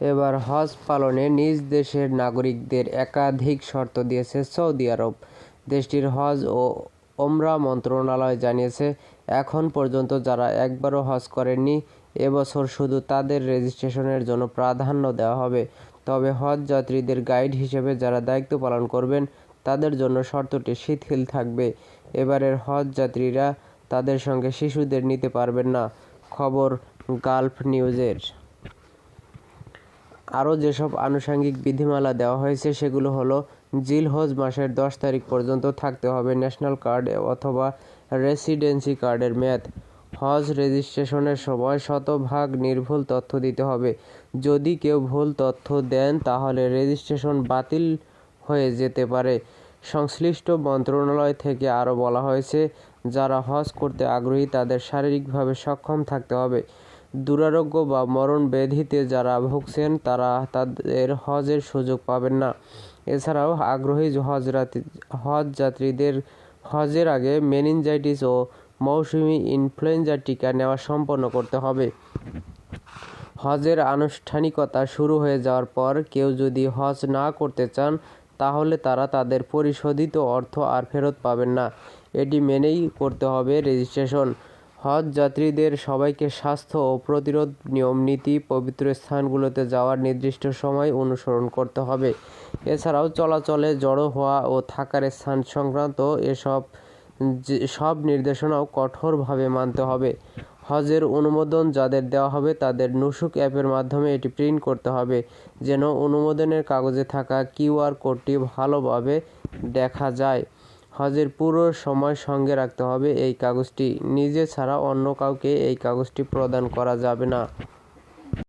এবার হজ পালনে নিজ দেশের নাগরিকদের একাধিক শর্ত দিয়েছে সৌদি আরব। দেশটির হজ ও ওমরা মন্ত্রণালয় জানিয়েছে, এখন পর্যন্ত যারা একবারও হজ করেননি, এবছর শুধু তাদের রেজিস্ট্রেশনের জন্য প্রাধান্য দেওয়া হবে। তবে হজ যাত্রীদের গাইড হিসেবে যারা দায়িত্ব পালন করবেন, তাদের জন্য শর্তটি শিথিল থাকবে। এবারের হজ যাত্রীরা তাদের সঙ্গে শিশুদের নিতে পারবেন না। খবর গালফ নিউজের। আরও যেসব আনুষঙ্গিক বিধিমালা দেওয়া হয়েছে সেগুলো হলো জিলহজ মাসের দশ তারিখ পর্যন্ত থাকতে হবে ন্যাশনাল কার্ড অথবা রেসিডেন্সি কার্ডের মেয়াদ। হজ রেজিস্ট্রেশনের সময় শতভাগ নির্ভুল তথ্য দিতে হবে। যদি কেউ ভুল তথ্য দেন, তাহলে রেজিস্ট্রেশন বাতিল হয়ে যেতে পারে। সংশ্লিষ্ট মন্ত্রণালয় থেকে আরও বলা হয়েছে, যারা হজ করতে আগ্রহী তাদের শারীরিকভাবে সক্ষম থাকতে হবে। দুরারোগ্য বা মরণ ব্যাধিতে যারা ভুগছেন, তারা তাদের হজের সুযোগ পাবেন না। এছাড়াও আগ্রহী হজরাতি হজ যাত্রীদের হজের আগে মেনিনজাইটিস ও মৌসুমি ইনফ্লুয়েঞ্জার টিকা নেওয়া সম্পন্ন করতে হবে। হজের আনুষ্ঠানিকতা শুরু হয়ে যাওয়ার পর কেউ যদি হজ না করতে চান, তাহলে তারা তাদের পরিশোধিত অর্থ আর ফেরত পাবেন না। এটি মেনেই করতে হবে রেজিস্ট্রেশন। হজ যাত্রীদের সবাইকে স্বাস্থ্য ও প্রতিরোধ নিয়ম নীতি পবিত্র স্থানগুলোতে যাওয়ার নির্দিষ্ট সময় অনুসরণ করতে হবে। এছাড়াও চলাচলে জড়ো হওয়া ও থাকার স্থান সংক্রান্ত এসব সব নির্দেশনাও কঠোরভাবে মানতে হবে। হজের অনুমোদন যাদের দেওয়া হবে তাদের নুসুক অ্যাপের মাধ্যমে এটি প্রিন্ট করতে হবে, যেন অনুমোদনের কাগজে থাকা কিউআর কোডটি ভালোভাবে দেখা যায়। হজের পুরো সময় সঙ্গে রাখতে হবে। এই কাগজটি নিজে ছাড়া অন্য কাউকে এই কাগজটি প্রদান করা যাবে না।